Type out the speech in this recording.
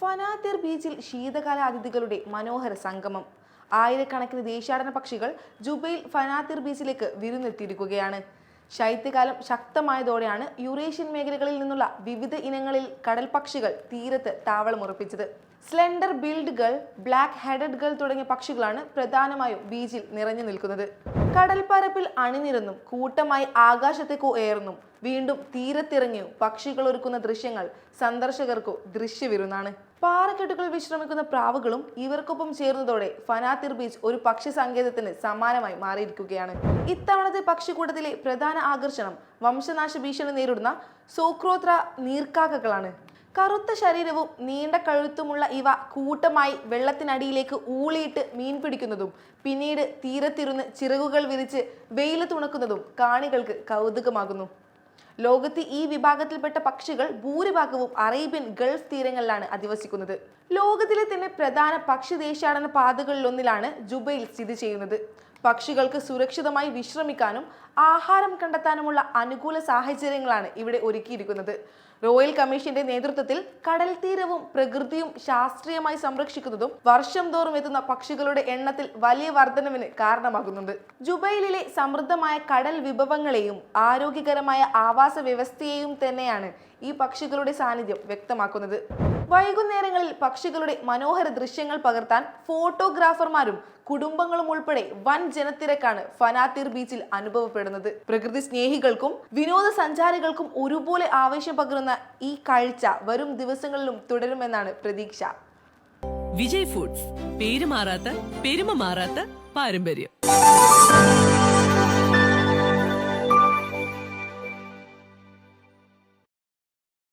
ഫനാത്തിർ ബീച്ചിൽ ശീതകാല അതിഥികളുടെ മനോഹര സംഗമം. ആയിരക്കണക്കിന് ദേശാടന പക്ഷികൾ ജുബൈൽ ഫനാത്തിർ ബീച്ചിലേക്ക് വിരുന്നെത്തിയിരിക്കുകയാണ്. ശൈത്യകാലം ശക്തമായതോടെയാണ് യുറേഷ്യൻ മേഖലകളിൽ നിന്നുള്ള വിവിധ ഇനങ്ങളിൽ കടൽ പക്ഷികൾ തീരത്ത് താവളമുറപ്പിച്ചത് slender build gull black headed gull തുടങ്ങിയ പക്ഷികളാണ് പ്രധാനമായും ബീച്ചിൽ നിറഞ്ഞു നിൽക്കുന്നത്. കടൽപ്പരപ്പിൽ അണിനിരന്നും കൂട്ടമായി ആകാശത്തേക്ക് ഉയർന്നും വീണ്ടും തീരത്തിറങ്ങി പക്ഷികൾ ഒരുക്കുന്ന ദൃശ്യങ്ങൾ സന്ദർശകർക്കു ദൃശ്യവിരുന്നാണ്. പാറക്കെട്ടുകൾ വിശ്രമിക്കുന്ന പ്രാവുകളും ഇവർക്കൊപ്പം ചേർന്നതോടെ ഫനാത്തിർ ബീച്ച് ഒരു പക്ഷി സങ്കേതത്തിന് സമാനമായി മാറിയിരിക്കുകയാണ്. ഇത്തവണത്തെ പക്ഷിക്കൂട്ടത്തിലെ പ്രധാന ആകർഷണം വംശനാശ ഭീഷണി നേരിടുന്ന സോക്രോത്ര നീർക്കാക്കകളാണ്. കറുത്ത ശരീരവും നീണ്ട കഴുത്തുമുള്ള ഇവ കൂട്ടമായി വെള്ളത്തിനടിയിലേക്ക് ഊളിയിട്ട് മീൻ പിടിക്കുന്നതും പിന്നീട് തീരത്തിരുന്ന് ചിറകുകൾ വിരിച്ച് വെയിലത്തുണക്കുന്നതും കാണികൾക്ക് കൗതുകമാകുന്നു. ലോകത്തെ ഈ വിഭാഗത്തിൽപ്പെട്ട പക്ഷികൾ ഭൂരിഭാഗവും അറേബ്യൻ ഗൾഫ് തീരങ്ങളിലാണ് അധിവസിക്കുന്നത്. ലോകത്തിലെ തന്നെ പ്രധാന പക്ഷി ദേശാടന പാതകളിലൊന്നിലാണ് ജുബൈൽ സ്ഥിതി ചെയ്യുന്നത്. പക്ഷികൾക്ക് സുരക്ഷിതമായി വിശ്രമിക്കാനും ആഹാരം കണ്ടെത്താനുമുള്ള അനുകൂല സാഹചര്യങ്ങളാണ് ഇവിടെ ഒരുക്കിയിരിക്കുന്നത്. റോയൽ കമ്മീഷന്റെ നേതൃത്വത്തിൽ കടൽ തീരവും പ്രകൃതിയും ശാസ്ത്രീയമായി സംരക്ഷിക്കുന്നതും വർഷം തോറും എത്തുന്ന പക്ഷികളുടെ എണ്ണത്തിൽ വലിയ വർധനവിന് കാരണമാകുന്നുണ്ട്. ജുബൈലിലെ സമൃദ്ധമായ കടൽ വിഭവങ്ങളെയും ആരോഗ്യകരമായ ആവാസ വ്യവസ്ഥയെയും തന്നെയാണ് ഈ പക്ഷികളുടെ സാന്നിധ്യം വ്യക്തമാക്കുന്നത്. വൈകുന്നേരങ്ങളിൽ പക്ഷികളുടെ മനോഹര ദൃശ്യങ്ങൾ പകർത്താൻ ഫോട്ടോഗ്രാഫർമാരും കുടുംബങ്ങളും ഉൾപ്പെടെ വൻ ജനത്തിരക്കാണ് ഫനാത്തിർ ബീച്ചിൽ അനുഭവപ്പെടുന്നത്. പ്രകൃതി സ്നേഹികൾക്കും വിനോദസഞ്ചാരികൾക്കും ഒരുപോലെ ആവേശം പകരുന്ന ഈ കാഴ്ച വരും ദിവസങ്ങളിലും തുടരുമെന്നാണ് പ്രതീക്ഷ. വിജയ് ഫുഡ്സ്. പേര് മാറാത്ത പെരുമ മാറാത്ത പാരമ്പര്യം.